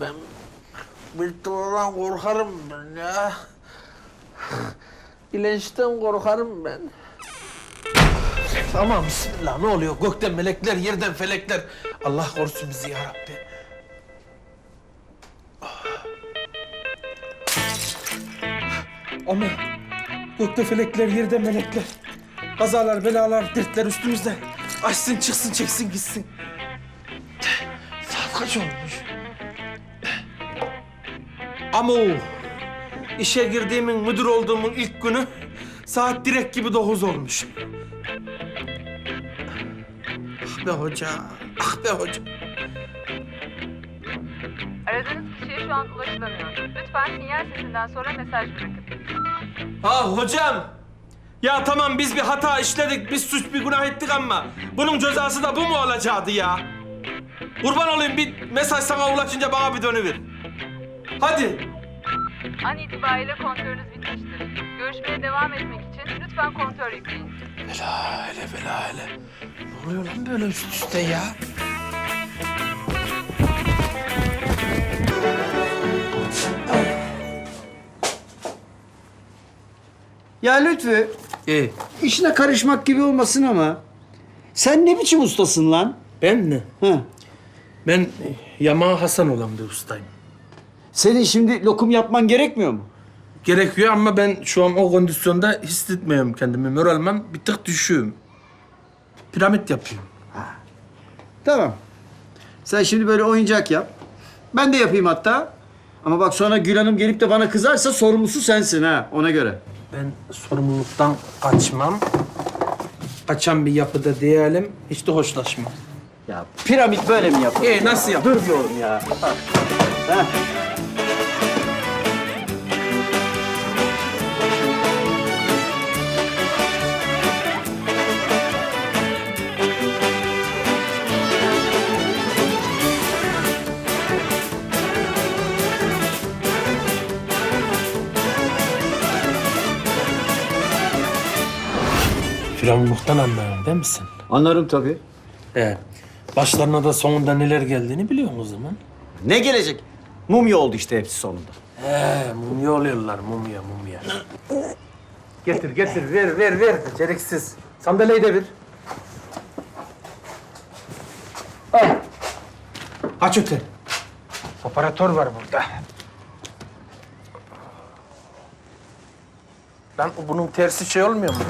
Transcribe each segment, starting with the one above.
Ben bettovadan korkarım ben ya. İlençten korkarım ben. Aman bismillah ne oluyor? Gökten melekler, yerden felekler. Allah korusun bizi ya Rabbi. Ama gökte felekler, yerde melekler. Kazalar, belalar, dertler üstümüzde. Açsın, çıksın, çeksin, gitsin. Saat kaç olmuş? Ama o işe girdiğimin, müdür olduğumun ilk günü saat direkt gibi dokuz olmuş. Ah be hoca, ah be hoca. Aradığınız kişiye şu an ulaşılamıyor. Lütfen sinyal sesinden sonra mesaj bırakın. Ah hocam. Ya tamam biz bir hata işledik, biz suç bir günah ettik ama bunun cezası da bu mu olacaktı ya? Kurban olayım bir mesaj sana ulaşınca bana bir dönüver. Hadi. An itibariyle kontörünüz bitmiştir. Görüşmeye devam etmek için lütfen kontör yükleyin. Bela hele bela hele. Ne oluyor lan böyle üst üste ya? Ya Lütfü, İyi. işine karışmak gibi olmasın ama sen ne biçim ustasın lan? Ben mi? Ha. Ben Yamaha Hasan olan bir ustayım. Senin şimdi lokum yapman gerekmiyor mu? Gerekiyor ama ben şu an o kondisyonda hissetmiyorum kendimi. Moralman bir tık düşüğüm. Piramit yapıyorum. Tamam. Sen şimdi böyle oyuncak yap. Ben de yapayım hatta. Ama bak sonra Gül Hanım gelip de bana kızarsa sorumlusu sensin ha ona göre. Ben sorumluluktan kaçmam. Kaçan bir yapıda değilim. Hiç de hoşlaşmam. Ya piramit böyle mi yapılır? E nasıl yap? Dur bir oğlum ya. Ha. Firavunluktan anlarım değil misin? Anlarım tabii. He. Başlarına da sonunda neler geldiğini biliyorsun o zaman. Ne gelecek? Mumya oldu işte hepsi sonunda. He, mumya oluyorlar, mumya, mumya. getir, getir, ver, ver, ver. Beceriksiz. Sandalyeyi de ver. Al. Aç öte. Operatör var burada. Lan bunun tersi şey olmuyor mu?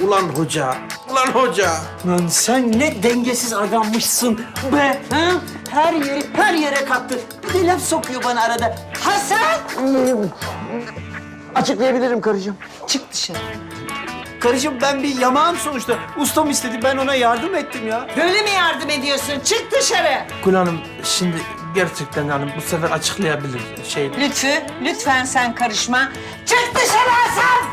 Ulan hoca, ulan hoca. Lan sen ne dengesiz adammışsın be. Ha? Her yeri her yere kattı. Bir de laf sokuyor bana arada. Hasan! Açıklayabilirim karıcığım. Çık dışarı. Karıcığım ben bir yamağım sonuçta. Ustam istedi ben ona yardım ettim ya. Böyle mi yardım ediyorsun? Çık dışarı. Gül Hanım şimdi gerçekten hanım bu sefer açıklayabilir şey. Lütfü, lütfen sen karışma. Çık dışarı Hasan!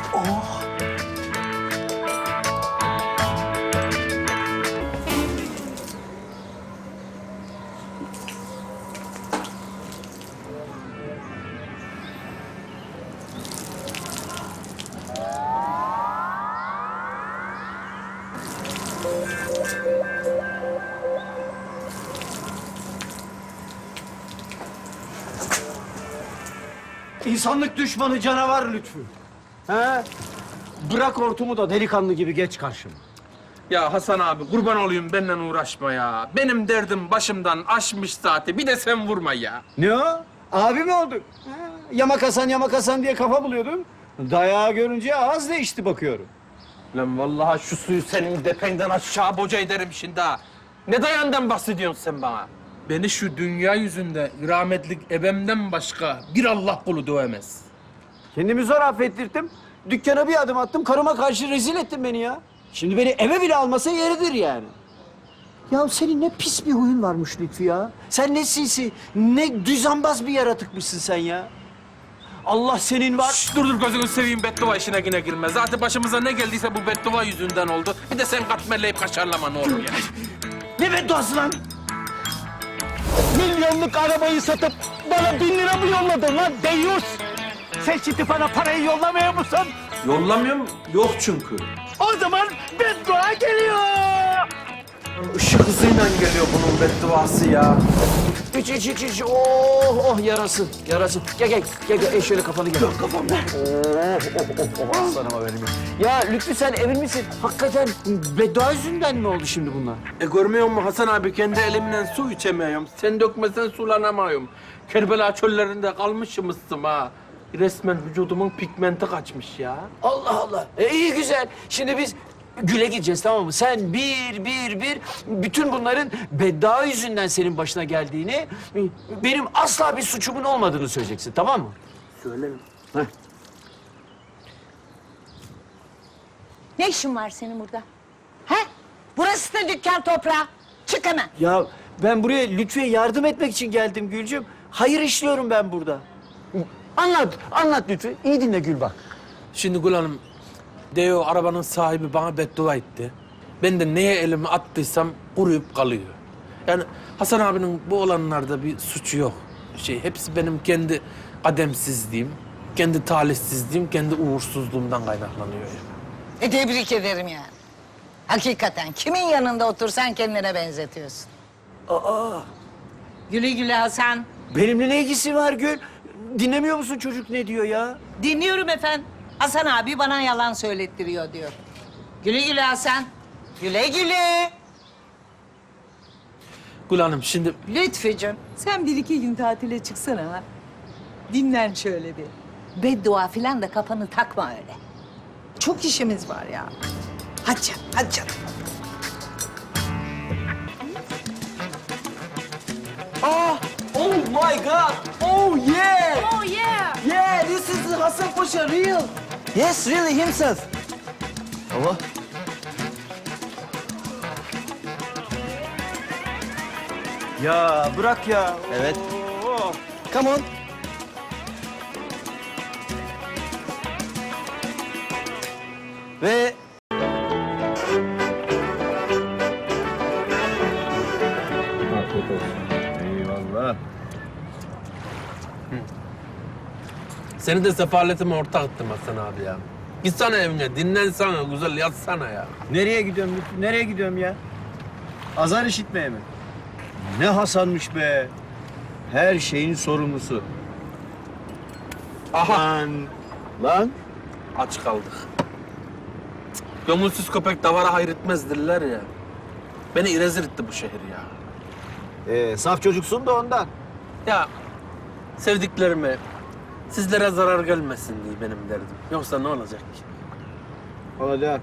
İnsanlık düşmanı canavar lütfü. He? Bırak hortumu da delikanlı gibi geç karşıma. Ya Hasan abi kurban olayım benden uğraşma ya. Benim derdim başımdan aşmış zaten. Bir de sen vurma ya. Ne o? Abi mi oldun? Ha, Yamak Hasan, yamak Hasan diye kafa buluyordun. Dayağı görünce ağız değişti bakıyorum. Lan vallahi şu suyu senin dependen aşağı boca ederim şimdi ha. Ne dayandan bahsediyorsun sen bana? Beni şu dünya yüzünde rahmetlik ebemden başka bir Allah kulu dövemez. Kendimi zor affettirdim. Dükkana bir adım attım, karıma karşı rezil ettin beni ya. Şimdi beni eve bile almasa yeridir yani. Ya senin ne pis bir huyun varmış Lütfü ya. Sen ne sinsi, ne düzenbaz bir yaratıkmışsın sen ya. Allah senin var. Şşş, dur dur gözünü seveyim beddua işine yine girme. Zaten başımıza ne geldiyse bu beddua yüzünden oldu. Bir de sen katmerleyip kaşarlama ne olur ya. Ne bedduası lan? Milyonluk arabayı satıp bana bin lira mı yolladın lan deyyus? Sen şimdi bana parayı yollamıyor musun? Yollamıyorum. Yok çünkü. O zaman beddua geliyor. Işık hızıyla geliyor bunun bedduası ya. İç iç iç iç. Oh oh yarası yarası. Gel gel gel gel. E, şöyle kafanı gel. Yok kafam ver. Oh oh oh oh aslanıma benim. Ya Lütfü sen emin misin? Hakikaten beddua yüzünden mi oldu şimdi bunlar? E görmüyor musun Hasan abi kendi elimden su içemiyorum. Sen dökmesen sulanamıyorum. Kerbela çöllerinde kalmışımızsın ha. Resmen vücudumun pigmenti kaçmış ya. Allah Allah. E, iyi güzel. Şimdi biz güle gideceğiz tamam mı? Sen bir bir bir bütün bunların beddua yüzünden senin başına geldiğini, benim asla bir suçumun olmadığını söyleyeceksin tamam mı? Söylerim. Ne işin var senin burada? He? Burası da dükkan toprağı. Çık hemen. Ya ben buraya Lütfü'ye yardım etmek için geldim Gülcüm. Hayır işliyorum ben burada. Anlat, anlat Lütfü. İyi dinle Gül bak. Şimdi Gül Hanım, Deo arabanın sahibi bana beddua etti. Ben de neye elimi attıysam kuruyup kalıyor. Yani Hasan abinin bu olanlarda bir suçu yok. Şey, hepsi benim kendi kademsizliğim, kendi talihsizliğim, kendi uğursuzluğumdan kaynaklanıyor. E tebrik ederim yani. Hakikaten kimin yanında otursan kendine benzetiyorsun. Aa, Güle güle Hasan. benimle ne ilgisi var Gül? Dinlemiyor musun çocuk ne diyor ya? Dinliyorum efendim. Hasan abi bana yalan söylettiriyor diyor. Güle güle Hasan. Güle güle. Gül Hanım şimdi Lütfücüm sen bir iki gün tatile çıksana ha. Dinlen şöyle bir. Beddua filan da kafanı takma öyle. Çok işimiz var ya. Hadi canım, hadi canım. Ah, oh my god. Oh yeah! İs Hasan Paşa real. Yes, really himself. Baba. Ya bırak ya. Evet. Come on. Seni de sefaletime ortak ettim Hasan abi ya. Gitsene evine, dinlensene, güzel yatsana ya. Nereye gidiyorum Lütfü? Nereye gidiyorum ya? Azar işitmeye mi? Ne Hasan'mış be. Her şeyin sorumlusu. Aha, Lan. Lan. aç kaldık. Cık, Gönülsüz köpek davara hayretmez derler ya. Beni irezir etti bu şehir ya. Ee, saf çocuksun da ondan. Ya sevdiklerime, sizlere zarar gelmesin diye benim derdim. Yoksa ne olacak ki? Olacak.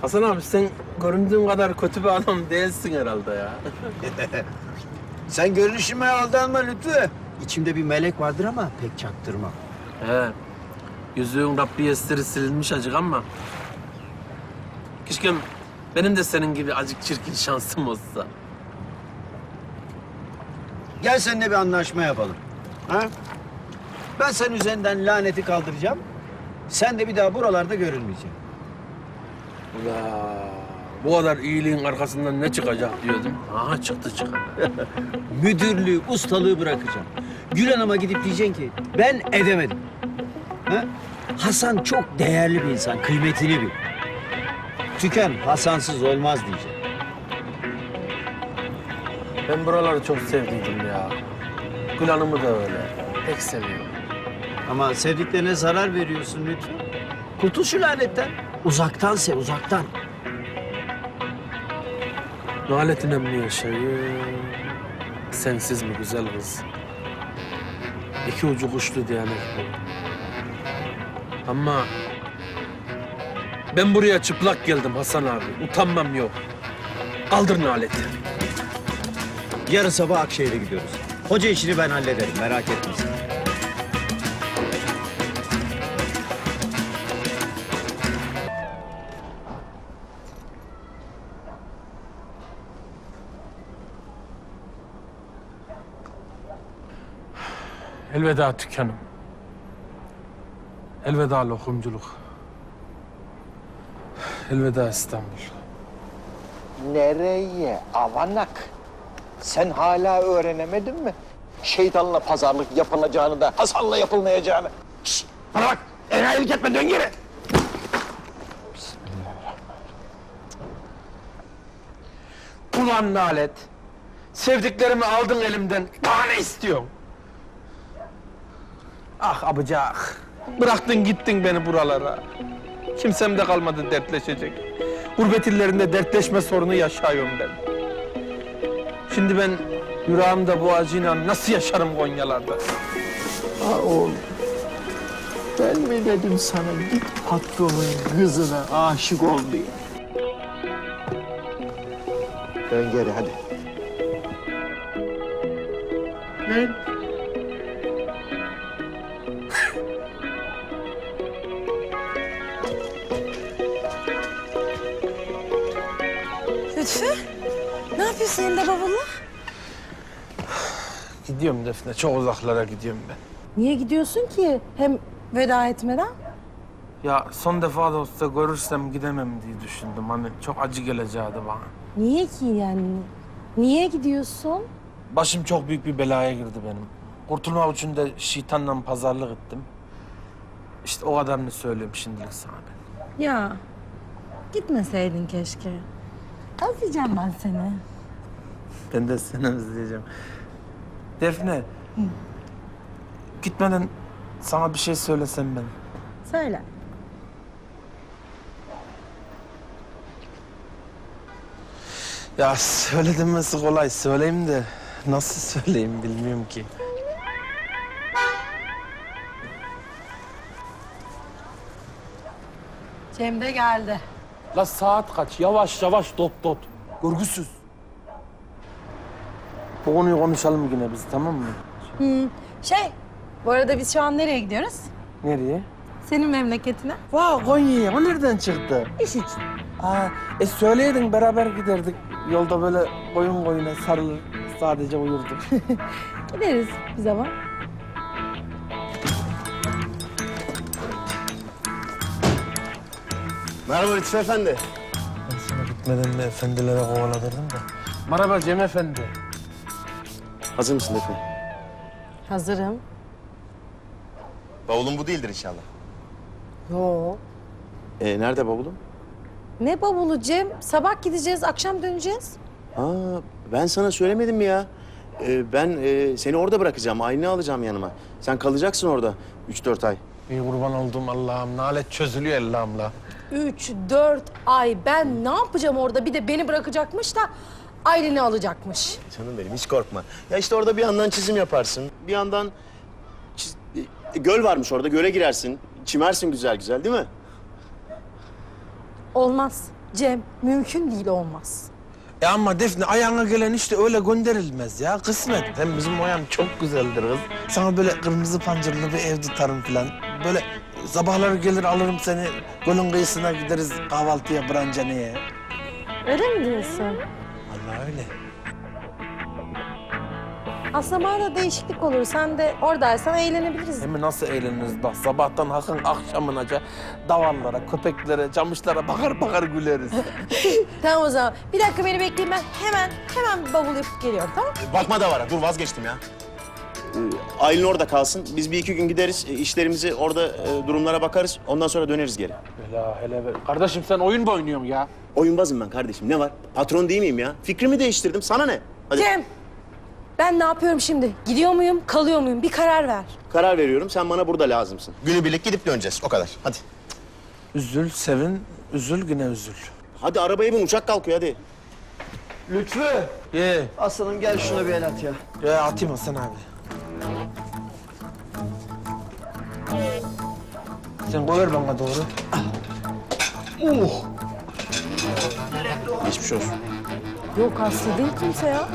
Hasan abi sen göründüğün kadar kötü bir adam değilsin herhalde ya. Sen görünüşüme aldanma Lütfü. İçimde bir melek vardır ama pek çaktırma. He. Yüzüğün Rabbi estiri silinmiş acık ama. Keşke benim de senin gibi acık çirkin şansım olsa. Gel seninle bir anlaşma yapalım. Ha? Ben senin üzerinden laneti kaldıracağım. Sen de bir daha buralarda görünmeyeceksin. Ula, bu kadar iyiliğin arkasından ne çıkacak diyordum. Aha çıktı çıkan. müdürlüğü, ustalığı bırakacağım. Gül Hanım'a gidip diyeceksin ki ben edemedim. Ha? Hasan çok değerli bir insan, kıymetini bil. Tüken Hasansız olmaz diyeceksin. Ben buraları çok sevdiydim ya. Gül Hanım'ı da öyle. Pek seviyorum. Ama sevdiklerine zarar veriyorsun lütfen. Kurtul şu lanetten. Uzaktan sev, uzaktan. Naletine mi yaşayayım? Sensiz mi güzel kız? İki ucu kuşlu diyanet bu. Ama ben buraya çıplak geldim Hasan abi. Utanmam yok. Kaldır naleti. Yarın sabah Akşehir'e gidiyoruz. Hoca işini ben hallederim, merak etme sen. Elveda dükkanım. Elveda lokumculuk. Elveda İstanbul. Nereye avanak? Sen hala öğrenemedin mi? Şeytanla pazarlık yapılacağını da Hasan'la yapılmayacağını. Şşt, bana bak! Enayilik etme dön geri! Ulan nalet. Sevdiklerimi aldın elimden. Daha ne istiyorsun? Ah abıcak. Bıraktın gittin beni buralara. Kimsem de kalmadı dertleşecek. Gurbet illerinde dertleşme sorunu yaşıyorum ben. Şimdi ben yüreğimde bu acıyla nasıl yaşarım Konyalarda? Ha oğlum. Ben mi dedim sana git patronun kızına aşık ol diye. Dön geri hadi. Lütfü, ne yapıyorsun elinde bavulla? Gidiyorum Defne, çok uzaklara gidiyorum ben. Niye gidiyorsun ki? Hem veda etmeden. Ya son defa da olsa görürsem gidemem diye düşündüm. Hani çok acı geleceğiydi bana. Niye ki yani? Niye gidiyorsun? Başım çok büyük bir belaya girdi benim. Kurtulmak için de şeytanla pazarlık ettim. İşte o kadarını söylüyorum şimdilik sana ben. Ya, gitmeseydin keşke. Özleyeceğim ben seni. Ben de seni özleyeceğim. Defne. Gitmeden sana bir şey söylesem ben. Söyle. Ya söyle demesi kolay. Söyleyeyim de nasıl söyleyeyim bilmiyorum ki. Cemre geldi. La saat kaç? Yavaş yavaş dot dot. Görgüsüz. Bu konuyu konuşalım yine biz tamam mı? Şey, bu arada biz şu an nereye gidiyoruz? Nereye? Senin memleketine. Vay Konya'ya. O nereden çıktı? İş için. Aa, e söyleydin beraber giderdik. Yolda böyle koyun koyuna sarılır sadece uyurduk. Gideriz bir zaman. Merhaba Lütfü Efendi. Ben sana gitmeden de efendilere kovaladırdım da. Merhaba Cem Efendi. Hazır mısın Lütfü? Hazırım. Bavulun bu değildir inşallah. Yo. Ee, nerede bavulun? Ne bavulu Cem? Sabah gideceğiz, akşam döneceğiz. Aa, ben sana söylemedim mi ya? Ee, ben e, seni orada bırakacağım, aynı alacağım yanıma. Sen kalacaksın orada 3-4 ay. Bir kurban oldum Allah'ım. Nalet çözülüyor Allah'ımla. Üç, dört ay ben ne yapacağım orada? Bir de beni bırakacakmış da Aylin'i alacakmış. Canım benim hiç korkma. Ya işte orada bir yandan çizim yaparsın, bir yandan çiz- e, göl varmış orada, göle girersin. Çimersin güzel güzel değil mi? Olmaz Cem, mümkün değil olmaz. E ama Defne ayağına gelen işte öyle gönderilmez ya. Kısmet. Hem bizim o yan çok güzeldir kız. Sana böyle kırmızı pancırlı bir ev tutarım falan. Böyle sabahları gelir alırım seni. Gölün kıyısına gideriz kahvaltıya brancaneye. Öyle mi diyorsun? Öyle. Aslında bana da değişiklik olur. Sen de oradaysan eğlenebiliriz. Hem nasıl eğleniriz bak sabahtan hakın akşamınaca davallara, köpeklere, camışlara bakar bakar güleriz. Tamam o zaman. Bir dakika beni bekleyin ben hemen hemen bavul yapıp geliyorum tamam Bakma da var, dur vazgeçtim ya. Ee, Aylin orada kalsın. Biz bir iki gün gideriz, e, işlerimizi orada e, durumlara bakarız. Ondan sonra döneriz geri. Hele hele be. Kardeşim sen oyun mu oynuyorsun ya? Oyunbazım ben kardeşim, ne var? Patron değil miyim ya? Fikrimi değiştirdim, sana ne? Hadi. Cem! Ben ne yapıyorum şimdi? Gidiyor muyum, kalıyor muyum? Bir karar ver. Karar veriyorum, sen bana burada lazımsın. Günübirlik gidip döneceğiz, o kadar. Hadi. Üzül, sevin, üzül yine üzül. Hadi arabaya bin, uçak kalkıyor hadi. Lütfü. Ye, Aslanım gel şuna bir el at ya. ye atayım Hasan abi. Sen koyar bana doğru. Geçmiş olsun. Yok hasta değil kimse ya.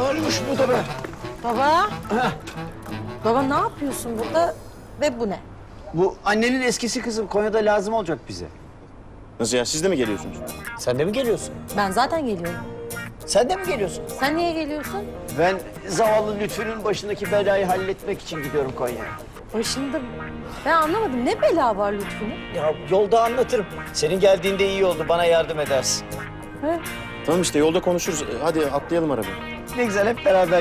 Ağırmış bu da be. Baba. Baba ne yapıyorsun burada ve bu ne? Bu annenin eskisi kızım Konya'da lazım olacak bize. Nasıl ya, siz de mi geliyorsunuz? Sen de mi geliyorsun? Ben zaten geliyorum. Sen de mi geliyorsun? Sen niye geliyorsun? Ben zavallı Lütfü'nün başındaki belayı halletmek için gidiyorum Konya'ya. Başında... Ben anlamadım. Ne bela var Lütfü'nün? Ya yolda anlatırım. Senin geldiğinde iyi oldu. Bana yardım edersin. He? Tamam işte yolda konuşuruz. Hadi atlayalım arabaya. Ne güzel hep beraber